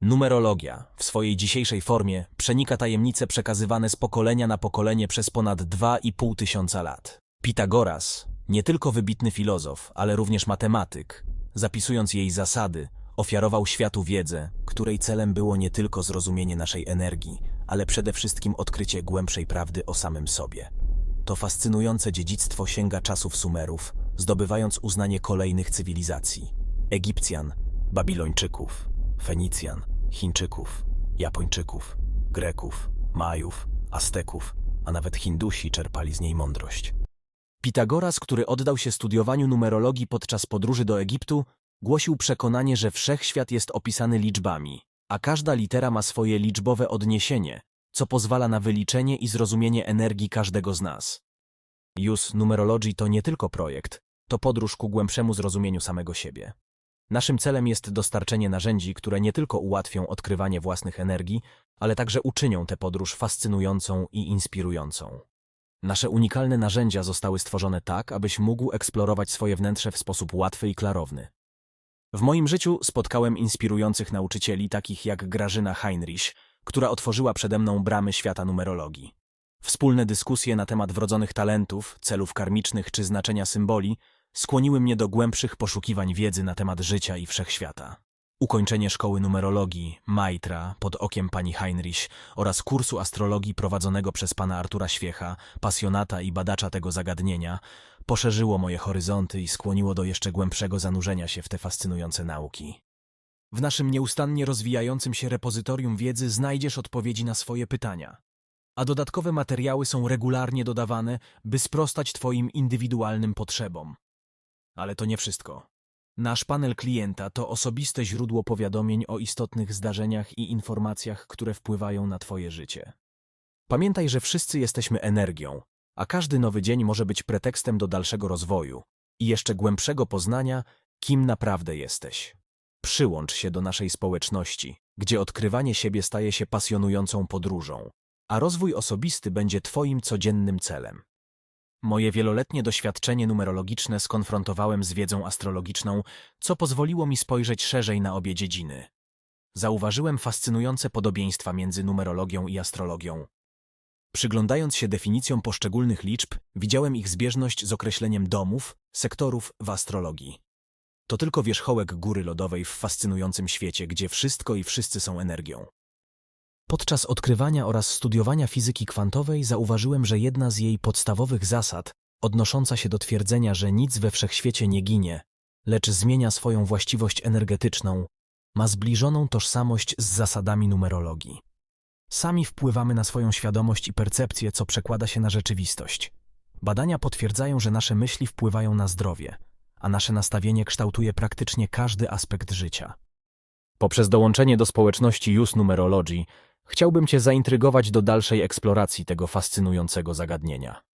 Numerologia w swojej dzisiejszej formie przenika tajemnice przekazywane z pokolenia na pokolenie przez ponad 2,5 tysiąca lat. Pitagoras, nie tylko wybitny filozof, ale również matematyk, zapisując jej zasady, ofiarował światu wiedzę, której celem było nie tylko zrozumienie naszej energii, ale przede wszystkim odkrycie głębszej prawdy o samym sobie. To fascynujące dziedzictwo sięga czasów Sumerów, zdobywając uznanie kolejnych cywilizacji: Egipcjan, Babilończyków, Fenicjan, Chińczyków, Japończyków, Greków, Majów, Azteków, a nawet Hindusi czerpali z niej mądrość. Pitagoras, który oddał się studiowaniu numerologii podczas podróży do Egiptu, głosił przekonanie, że wszechświat jest opisany liczbami, a każda litera ma swoje liczbowe odniesienie, co pozwala na wyliczenie i zrozumienie energii każdego z nas. Use Numerology to nie tylko projekt, to podróż ku głębszemu zrozumieniu samego siebie. Naszym celem jest dostarczenie narzędzi, które nie tylko ułatwią odkrywanie własnych energii, ale także uczynią tę podróż fascynującą i inspirującą. Nasze unikalne narzędzia zostały stworzone tak, abyś mógł eksplorować swoje wnętrze w sposób łatwy i klarowny. W moim życiu spotkałem inspirujących nauczycieli, takich jak Grażyna Heinrich, która otworzyła przede mną bramy świata numerologii. Wspólne dyskusje na temat wrodzonych talentów, celów karmicznych czy znaczenia symboli skłoniły mnie do głębszych poszukiwań wiedzy na temat życia i wszechświata. Ukończenie szkoły numerologii, Maitra, pod okiem pani Heinrich oraz kursu astrologii prowadzonego przez pana Artura Świecha, pasjonata i badacza tego zagadnienia, poszerzyło moje horyzonty i skłoniło do jeszcze głębszego zanurzenia się w te fascynujące nauki. W naszym nieustannie rozwijającym się repozytorium wiedzy znajdziesz odpowiedzi na swoje pytania, a dodatkowe materiały są regularnie dodawane, by sprostać Twoim indywidualnym potrzebom. Ale to nie wszystko. Nasz panel klienta to osobiste źródło powiadomień o istotnych zdarzeniach i informacjach, które wpływają na Twoje życie. Pamiętaj, że wszyscy jesteśmy energią, a każdy nowy dzień może być pretekstem do dalszego rozwoju i jeszcze głębszego poznania, kim naprawdę jesteś. Przyłącz się do naszej społeczności, gdzie odkrywanie siebie staje się pasjonującą podróżą, a rozwój osobisty będzie Twoim codziennym celem. Moje wieloletnie doświadczenie numerologiczne skonfrontowałem z wiedzą astrologiczną, co pozwoliło mi spojrzeć szerzej na obie dziedziny. Zauważyłem fascynujące podobieństwa między numerologią i astrologią. Przyglądając się definicjom poszczególnych liczb, widziałem ich zbieżność z określeniem domów, sektorów w astrologii. To tylko wierzchołek góry lodowej w fascynującym świecie, gdzie wszystko i wszyscy są energią. Podczas odkrywania oraz studiowania fizyki kwantowej zauważyłem, że jedna z jej podstawowych zasad, odnosząca się do twierdzenia, że nic we wszechświecie nie ginie, lecz zmienia swoją właściwość energetyczną, ma zbliżoną tożsamość z zasadami numerologii. Sami wpływamy na swoją świadomość i percepcję, co przekłada się na rzeczywistość. Badania potwierdzają, że nasze myśli wpływają na zdrowie, a nasze nastawienie kształtuje praktycznie każdy aspekt życia. Poprzez dołączenie do społeczności Use Numerology chciałbym Cię zaintrygować do dalszej eksploracji tego fascynującego zagadnienia.